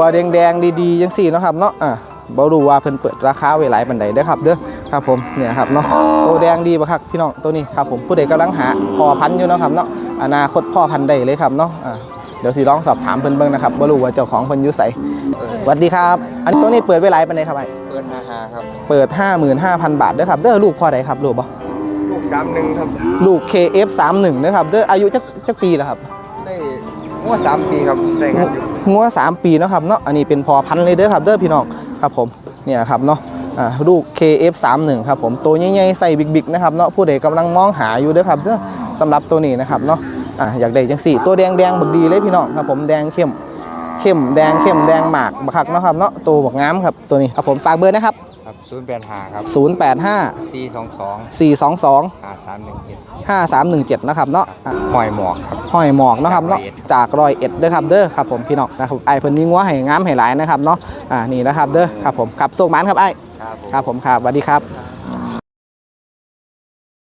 ตัวแดงๆดีๆจังสี่เนาะครับเนาะอะบ่รู้ว่าเพิ่นเปิดราคาไว้หลายปานใดเด้อครับเด้อครับผมเนี่ยครับเนาะตัวแดงดีบ่ครับพี่น้องตัวนี้ครับผมผู้ใดกำลังหาพ่อพันธุ์อยู่เนาะครับเนาะอนาคตพ่อพันธุ์ได้เลยครับเนาะอะเดี๋ยวสิลองสอบถามเพิ่นเบิ่งนะครับบ่รู้ว่าเจ้าของเพิ่นอยู่ไสสวัสดีครับ อันตัวนี้เปิดไว้หลายปานใดครับไอ้เปิดนาฮาครับเปิด 55,000 บาทเด้อครับเด้อลูกพ่อใดครับลูกบ่ลูกสามหนึ่งครับลูก KF31 นะครับเด้ออายุจักจักปีแล้วครับได้ งวสามปีครับใส่งานอยู่งัว3ปีเนาะครับเนาะอันนี้เป็นพอพันธุ์เลยเด้อครับเด้อพี่น้องครับผมเนี่ยครับเนาะอ่าลูก KF31 ครับผมตัวใหญ่ๆใส่บิ๊กๆนะครับเนาะผู้ใดกำลังมองหาอยู่เด้อครับเด้อสำหรับตัวนี้นะครับเนาะอ่าอยากได้จังสี่ ตัวแดงๆบักดีเลยพี่น้องครับผมแดงเข้มเข้มแดงเข้มแดงหมากบักคักเนาะครับเนาะตัวบักงามครับตัวนี้ครับผมฝากเบอร์นะครับ ครับศูนย์แปดห้าครับ085 สี่สองสอง422 ห้าสามหนึ่งเจ็ด5317นะครับเนาะอะหอยหมอกครับ ห้อยหมอกเนาะครับเนาะจากรอยเอ็ดเด้อครับเด้อครับผมพี่น้องนะครับไอ้เพิ่นมีงัวให้งามให้หลายนะครับเนาะอ่านี่นะครับเด้อครับผมครับส่งหมันครับไอ้ครับผมครับผมครับสวัสดีครับ